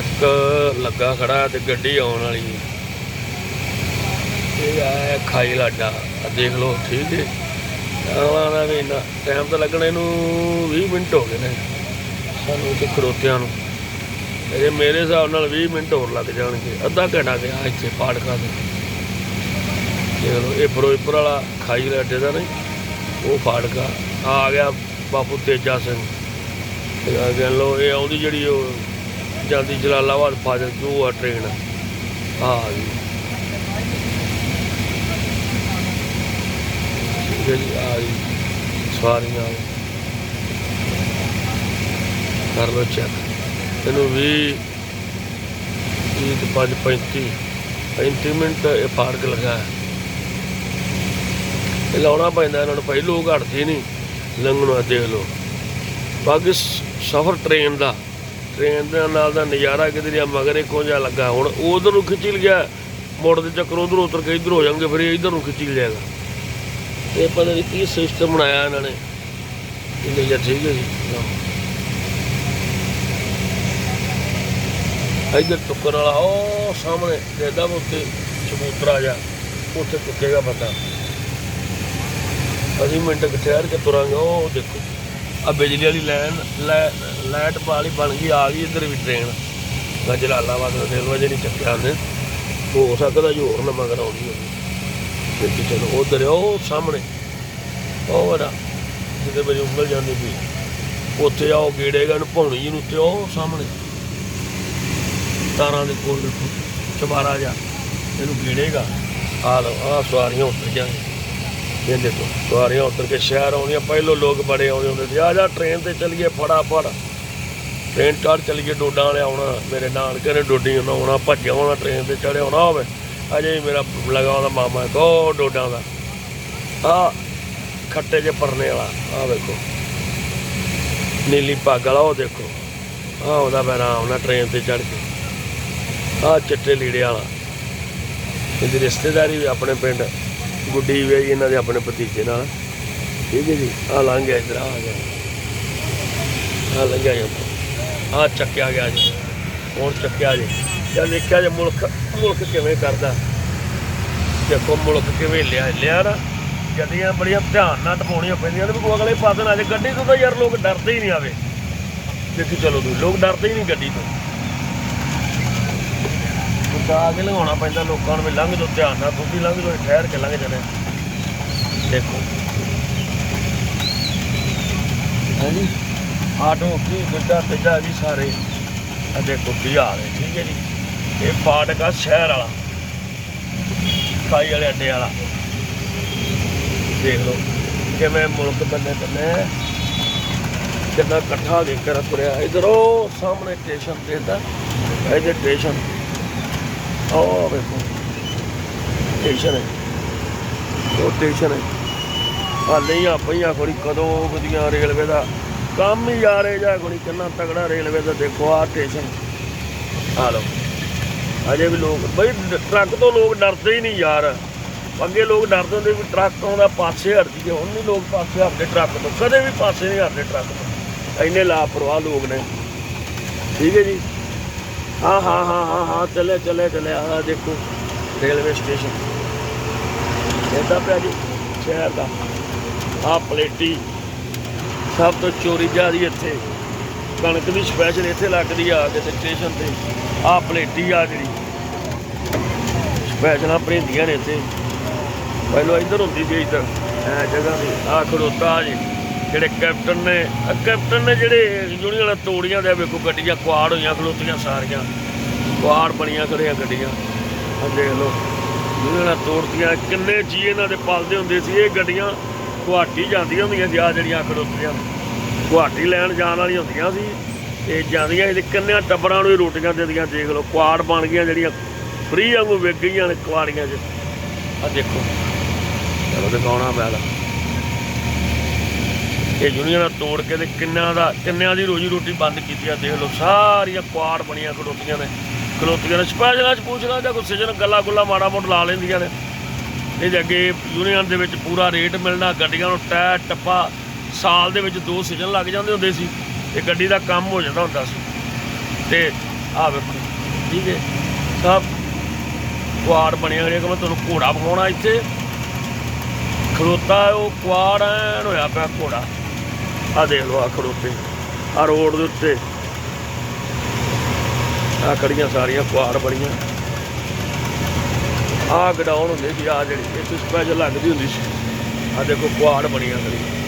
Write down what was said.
Truck ਲੱਗਾ ਖੜਾ ਤੇ ਗੱਡੀ ਆਉਣ ਵਾਲੀ। ਇਹ ਆ ਖਾਈ ਲਾਡਾ, ਆ ਦੇਖ ਲਓ, ਠੀਕ ਹੈ ਆਵਾਂ ਦਾ ਵੀ ਇੰਨਾ ਟਾਈਮ ਤਾਂ ਲੱਗਣਾ ਇਹਨੂੰ 20 ਮਿੰਟ ਹੋ ਗਏ ਨੇ, ਸਾਨੂੰ ਤੇ ਖੜੋਤਿਆਂ ਨੂੰ। ਇਹ ਮੇਰੇ ਹਿਸਾਬ ਨਾਲ 20 ਮਿੰਟ ਹੋਰ ਲੱਗ ਜਾਣਗੇ, ਅੱਧਾ ਘੰਟਾ ਗਿਆ ਇੱਥੇ ਪਾੜਕਾ ਦੇ। ਦੇਖ ਲਓ, ਇਹ ਫਿਰੋਜ਼ਪੁਰ ਵਾਲਾ ਖਾਈ ਲਾਡੇ ਦਾ ਨਹੀਂ, ਉਹ ਫਾੜਕਾ ਆ ਗਿਆ ਬਾਪੂ ਤੇਜਾ ਸਿੰਘ। ਤੇ ਆ ਗਿਆ ਲੋ ਇਹ ਆਉਂਦੀ ਜਿਹੜੀ ਉਹ ਜਾਂਦੀ ਜਲਾਲਾਬਾਦ ਫਾਜ਼ਲ ਕਿਉਂ ਆ ਟ੍ਰੇਨ ਆ ਗਈ ਠੀਕ ਆ ਗਈ ਸਵਾਰੀਆਂ ਕਰ ਲੋ ਚੈੱਕ ਇਹਨੂੰ 20 ਵੀਹ ਤੇ ਪੰਜ 35 35 ਮਿੰਟ ਇਹ ਫਾੜਕ ਲਗਾ ਇਹ ਲਾਉਣਾ ਪੈਂਦਾ ਇਹਨਾਂ ਨੂੰ ਭਾਈ, ਲੋਕ ਹਟਦੇ ਨਹੀਂ। ਲੰਘਣਾ ਦੇਖ ਲਓ। ਬਾਕੀ ਸਫ਼ਰ ਟ੍ਰੇਨ ਦਾ। ਟ੍ਰੇਨ ਦੇ ਨਾਲ ਦਾ ਨਜ਼ਾਰਾ ਕਿਤੇ ਜਾਂ ਮਗਰ ਇੱਕੋ ਜਿਹਾ ਲੱਗਾ। ਹੁਣ ਉਧਰ ਨੂੰ ਖਿੱਚੀ ਲਿਆ, ਮੋੜ ਦੇ ਚੱਕਰ ਉਧਰ ਉਤਰ ਕੇ ਇਧਰ ਹੋ ਜਾਣਗੇ, ਫਿਰ ਇਧਰ ਨੂੰ ਖਿੱਚੀ ਲਿਆਗਾ ਇਹ ਪਤਾ ਨਹੀਂ ਕੀ ਸਿਸਟਮ ਬਣਾਇਆ ਇਹਨਾਂ ਨੇ। ਇਹ ਜਾਂ ਠੀਕ ਹੈ ਜੀ ਇਧਰ ਟੁੱਕਰ ਵਾਲਾ, ਉਹ ਸਾਹਮਣੇ ਦੇਦਾ ਉੱਤੇ ਚਬੂਤਰਾ ਜਾ ਉੱਥੇ ਟੁੱਕੇਗਾ ਬੰਦਾ। ਅਸੀਂ ਮਿੰਟ ਠਹਿਰ ਕੇ ਤੁਰਾਂਗੇ, ਉਹ ਦੇਖੋ। ਆ ਬਿਜਲੀ ਵਾਲੀ ਲਾਈਨ ਲੈ- ਲਾਈਟ ਵਾਲੀ ਬਣ ਗਈ, ਆ ਗਈ ਇੱਧਰ ਵੀ ਟ੍ਰੇਨ ਮੈਂ ਜਲਾਲਾਬਾਦ ਦਾ ਰੇਲਵੇ ਜਿਹੜੀ ਚੱਕਿਆ ਨੇ ਹੋ ਸਕਦਾ ਜੀ ਹੋਰ ਨਾ ਮਗਰ ਆਉਂਦੀ ਹੋਵੇ। ਦੇਖੀ ਚਲੋ ਉਧਰ ਉਹ ਸਾਹਮਣੇ। ਉਹ ਵੜਾ ਜਿਹਦੇ ਵਿੱਚ ਉਂਗਲ ਜਾਂਦੀ ਪਈ। ਉੱਥੇ ਆਓ ਗੇੜੇਗਾ ਨੂੰ ਭੌਣੀ ਜੀ ਨੂੰ ਤੇ ਉਹ ਸਾਹਮਣੇ। ਤਾਰਾਂ ਦੇ ਕੋਲ ਦੇਖੋ ਚਬਾਰਾ ਜਾ ਇਹਨੂੰ ਗੇੜੇਗਾ। ਆ ਲਓ ਆ ਸਵਾਰੀਆਂ ਉੱਤਰ ਜਾਂਦੀਆਂ ਇਹ ਦੇਖੋ। ਸਵਾਰੀਆਂ ਉਤਰ ਕੇ ਸ਼ਹਿਰ ਆਉਂਦੀਆਂ, ਪਹਿਲੋਂ ਲੋਕ ਬੜੇ ਆਉਂਦੇ ਹੁੰਦੇ ਸੀ, ਆ ਜਾ ਟ੍ਰੇਨ ਤੇ ਚੱਲੀਏ ਫਟਾਫਟ। ਟ੍ਰੇਨ ਚੜ ਚੱਲੀਏ ਡੋਡਾਂ ਵਾਲੇ ਆਉਣਾ ਮੇਰੇ ਨਾਨਕੇ ਨੇ ਡੋਡੀ ਉਹਨਾਂ ਆਉਣਾ ਭੱਜਿਆ ਆਉਣਾ ਟ੍ਰੇਨ ਤੇ ਚੜਿਆ ਆਉਣਾ ਹੋਵੇ। ਅਜੇ ਵੀ ਮੇਰਾ ਲਗਾਉਂਦਾ ਮਾਮਾ ਕੋ ਡੋਡਾਂ ਦਾ। ਆ ਖੱਟੇ ਜੇ ਪਰਨੇ ਵਾਲਾ, ਆ ਵੇਖੋ। ਨੀਲੀ ਪੱਗ ਵਾਲਾ, ਉਹ ਦੇਖੋ। ਆ ਉਹਦਾ ਮੈਂ ਆਉਣਾ ਟ੍ਰੇਨ ਤੇ ਚੜ ਕੇ। ਆ ਚਿੱਟੇ ਲੀੜੇ ਵਾਲਾ। ਇਹਦੀ ਰਿਸ਼ਤੇਦਾਰੀ ਵੀ ਆਪਣੇ ਪਿੰਡ। ਗੁੱਡੀ ਵੇ ਜੀ ਇਹਨਾਂ ਦੇ ਆਪਣੇ ਭਤੀਜੇ ਨਾਲ। ਠੀਕ ਹੈ ਜੀ? ਆ ਲੰਘ ਗਿਆ ਇਧਰ ਆ ਗਿਆ। ਆ ਲੰਘਿਆ ਜੀ ਆ ਚੱਕਿਆ ਗਿਆ ਜੀ। ਹੁਣ ਚੱਕਿਆ ਜੀ। ਜਦ ਦੇਖਿਆ ਜੇ ਮੁਲਕ ਮੁਲਕ ਕਿਵੇਂ ਕਰਦਾ। ਦੇਖੋ ਮੁਲਕ ਕਿਵੇਂ ਲਿਆ ਲਿਆ ਨਾ। ਗੱਡੀਆਂ ਬੜੀਆਂ ਧਿਆਨ ਨਾਲ ਟਪਾਉਣੀਆਂ ਪੈਂਦੀਆਂ ਤੇ ਵੀ ਕੋਈ ਅਗਲੇ ਪਾਸੇ ਨਾ ਜੇ ਗੱਡੀ ਤੋਂ ਤਾਂ ਯਾਰ ਲੋਕ ਡਰਦੇ ਹੀ ਨਹੀਂ ਆਵੇ। ਦੇਖੀ ਚਲੋ ਤੁਸੀਂ, ਲੋਕ ਡਰਦੇ ਹੀ ਨਹੀਂ ਗੱਡੀ ਤੋਂ। ਬਚਾ ਕੇ ਲਗਾਉਣਾ ਪੈਂਦਾ, ਲੋਕਾਂ ਨੂੰ ਵੀ ਲੰਘ ਜੋ ਧਿਆਨ ਨਾਲ ਤੁਸੀਂ ਲੰਘ ਜੋ ਠਹਿਰ ਕੇ ਲੰਘ ਜਾਣਾ। ਦੇਖੋ। ਹਾਂਜੀ। ਆਟੋ ਕੀ ਗੁੱਡਾ ਤੇਜਾ ਵੀ ਸਾਰੇ। ਆ ਦੇਖੋ, ਕੀ ਹੈ, ਠੀਕ ਹੈ ਜੀ। ਇਹ ਫਾਟਕਾ ਸ਼ਹਿਰ ਵਾਲਾ। ਖਾਈ ਵਾਲੇ ਅੱਡੇ ਵਾਲਾ। ਦੇਖ ਲਓ, ਕਿਵੇਂ ਮੁਲਕ ਬੰਨੇ ਬੰਨੇ ਕਿੰਨਾ ਇਕੱਠਾ ਹੋ ਕੇ ਕਰ ਤੁਰਿਆ। ਇਧਰ ਸਾਹਮਣੇ ਸਟੇਸ਼ਨ ਤੇ ਤਾਂ ਇਹਦੇ ਸਟੇਸ਼ਨ ਉਹ ਵੇਖੋ। ਸਟੇਸ਼ਨ ਹੈ। ਉਹ ਸਟੇਸ਼ਨ ਹੈ। ਆ ਲਈਆਂ ਪਈਆਂ ਕੋਣੀ ਕਦੋਂ ਵਧੀਆ ਰੇਲਵੇ ਦਾ ਕੰਮ ਹੀ ਯਾਰੇ ਜਾ ਕੋਣੀ ਕਿੰਨਾ ਤਗੜਾ ਰੇਲਵੇ ਦਾ ਦੇਖੋ ਆ ਸਟੇਸ਼ਨ ਆ ਲਓ। ਅਜੇ ਵੀ ਲੋਕ, ਬਈ ਟਰੱਕ ਤੋਂ ਲੋਕ ਡਰਦੇ ਹੀ ਨਹੀਂ ਯਾਰ। ਅੱਗੇ ਲੋਕ ਡਰਦੇ ਹੁੰਦੇ ਵੀ ਟਰੱਕ ਆਉਂਦਾ, ਪਾਸੇ ਹਟ ਜੀਏ ਹੁਣ ਨਹੀਂ ਲੋਕ ਪਾਸੇ ਹਟਦੇ ਟਰੱਕ ਤੋਂ, ਕਦੇ ਵੀ ਪਾਸੇ ਨਹੀਂ ਹਟਦੇ ਟਰੱਕ ਤੋਂ। ਇੰਨੇ ਲਾਪਰਵਾਹ ਲੋਕ ਨੇ। ਠੀਕ ਹੈ ਜੀ। ਹਾਂ ਹਾਂ ਹਾਂ ਹਾਂ ਹਾਂ ਚੱਲੇ ਚੱਲੇ ਚੱਲੇ ਆ ਦੇਖੋ, ਰੇਲਵੇ ਸਟੇਸ਼ਨ। ਇਹਦਾ ਪਿਆ ਜੀ, ਸ਼ਹਿਰ ਦਾ। ਆ ਪਲੇਟੀ, ਸਭ ਤੋਂ ਚੋਰੀ ਜਿਆਦੀ ਇੱਥੇ। ਕਣਕ ਦੀ ਸਪੈਸ਼ਲ ਇੱਥੇ ਲੱਗਦੀ ਆ ਕੇ ਸਟੇਸ਼ਨ ਤੇ। ਆ ਪਲੇਟੀ ਆ ਜਿਹੜੀ। ਸਪੈਸ਼ਲਾਂ ਭਰਿੰਦੀਆਂ ਨੇ ਇੱਥੇ। ਪਹਿਲਾਂ ਇੱਧਰ ਹੁੰਦੀ ਸੀ, ਇੱਧਰ। ਐ ਜਗ੍ਹਾ ਤੇ ਆ ਖੜੋਤਾ ਜੀ। ਜਿਹੜੇ ਕੈਪਟਨ ਨੇ ਆਹ ਕੈਪਟਨ ਨੇ ਜਿਹੜੇ ਯੂਨੀਅਨ ਤੋੜੀਆਂ ਦੇ ਵੇਖੋ ਗੱਡੀਆਂ ਕੁਆੜ ਹੋਈਆਂ, ਖਲੋਤੀਆਂ ਸਾਰੀਆਂ। ਕੁਆੜ ਬਣੀਆਂ ਖੜੀਆਂ ਗੱਡੀਆਂ। ਆ ਦੇਖ ਲਓ ਯੂਨੀਅਨ ਵਾਲਾ ਤੋੜਦੀਆਂ ਕਿੰਨੇ ਜੀ ਇਹਨਾਂ ਦੇ ਪਲਦੇ ਹੁੰਦੇ ਸੀ, ਇਹ ਗੱਡੀਆਂ ਗੁਹਾਟੀ ਜਾਂਦੀਆਂ ਹੁੰਦੀਆਂ ਸੀ, ਆਹ ਜਿਹੜੀਆਂ ਖੜੋਤੀਆਂ। ਗੁਹਾਟੀ ਲੈਣ ਜਾਣ ਵਾਲੀਆਂ ਹੁੰਦੀਆਂ ਸੀ, ਤੇ ਜਾਂਦੀਆਂ ਇਹਦੇ ਕਿੰਨਿਆਂ ਟੱਬਰਾਂ ਨੂੰ ਹੀ ਰੋਟੀਆਂ ਦਿੰਦੀਆਂ, ਦੇਖ ਲਓ, ਕੁਆੜ ਬਣ ਗਈਆਂ ਜਿਹੜੀਆਂ, ਫਰੀ ਵਾਂਗੂ ਵਿਕ ਗਈਆਂ ਨੇ ਕੁਆੜੀਆਂ 'ਚ। ਆ ਦੇਖੋ, ਚਲੋ ਦਿਖਾਉਣਾ ਮੈਂ ਇਹ ਯੂਨੀਅਨਾਂ ਤੋੜ ਕੇ ਤੇ ਕਿੰਨਿਆਂ ਦਾ ਕਿੰਨਿਆਂ ਦੀ ਰੋਜੀ ਰੋਟੀ ਬੰਦ ਕੀਤੀ ਆ, ਦੇਖ ਲਓ, ਸਾਰੀਆਂ ਕੁਆੜ ਬਣੀਆਂ ਖੜੋਤੀਆਂ ਨੇ, ਖਲੋਤੀਆਂ ਨੇ, ਸਪੈਸ਼ਲਾਂ 'ਚ ਪੁੱਛ ਲਾ ਜਾਂ ਗੁੱਸੇ 'ਚ ਗੱਲਾਂ ਗੁੱਲਾ ਮਾੜਾ ਮੋਟ ਲਾ ਲੈਂਦੀਆਂ ਨੇ। ਇਹ ਅੱਗੇ ਯੂਨੀਅਨ ਦੇ ਵਿੱਚ ਪੂਰਾ ਰੇਟ ਮਿਲਣਾ, ਗੱਡੀਆਂ ਨੂੰ ਟਾਇਰ ਟੱਪਾ, ਸਾਲ ਦੇ ਵਿੱਚ ਦੋ ਸੀਜ਼ਨ ਲੱਗ ਜਾਂਦੇ ਹੁੰਦੇ ਸੀ, ਤੇ ਗੱਡੀ ਦਾ ਕੰਮ ਹੋ ਜਾਂਦਾ ਹੁੰਦਾ ਸੀ। ਤੇ ਆ ਵੇਖੋ ਠੀਕ ਹੈ, ਸਭ ਕੁਆੜ ਬਣਿਆ ਹੋਇਆ ਕਿ ਮੈਂ ਤੁਹਾਨੂੰ ਘੋੜਾ ਵਿਖਾਉਣਾ ਇੱਥੇ। ਖਲੋਤਾ ਉਹ ਕੁਆੜ, ਐਨ ਹੋਇਆ ਪਿਆ ਘੋੜਾ। ਆ ਦੇਖ ਲਓ, ਆ ਖੜੋਤੇ ਆ ਰੋਡ ਦੇ ਉੱਤੇ। ਆ ਖੜੀਆਂ ਸਾਰੀਆਂ, ਕੁਆੜ ਬੜੀਆਂ ਆ ਗਡਾਊਨ ਹੁੰਦੇ ਸੀ, ਆ ਜਿਹੜੀ, ਇਹ ਸਪੈਸ਼ਲ ਲੱਗਦੀ ਹੁੰਦੀ ਸੀ। ਆ ਦੇਖੋ, ਕੁਆੜ ਬਣੀਆਂ ਖੜੀਆਂ।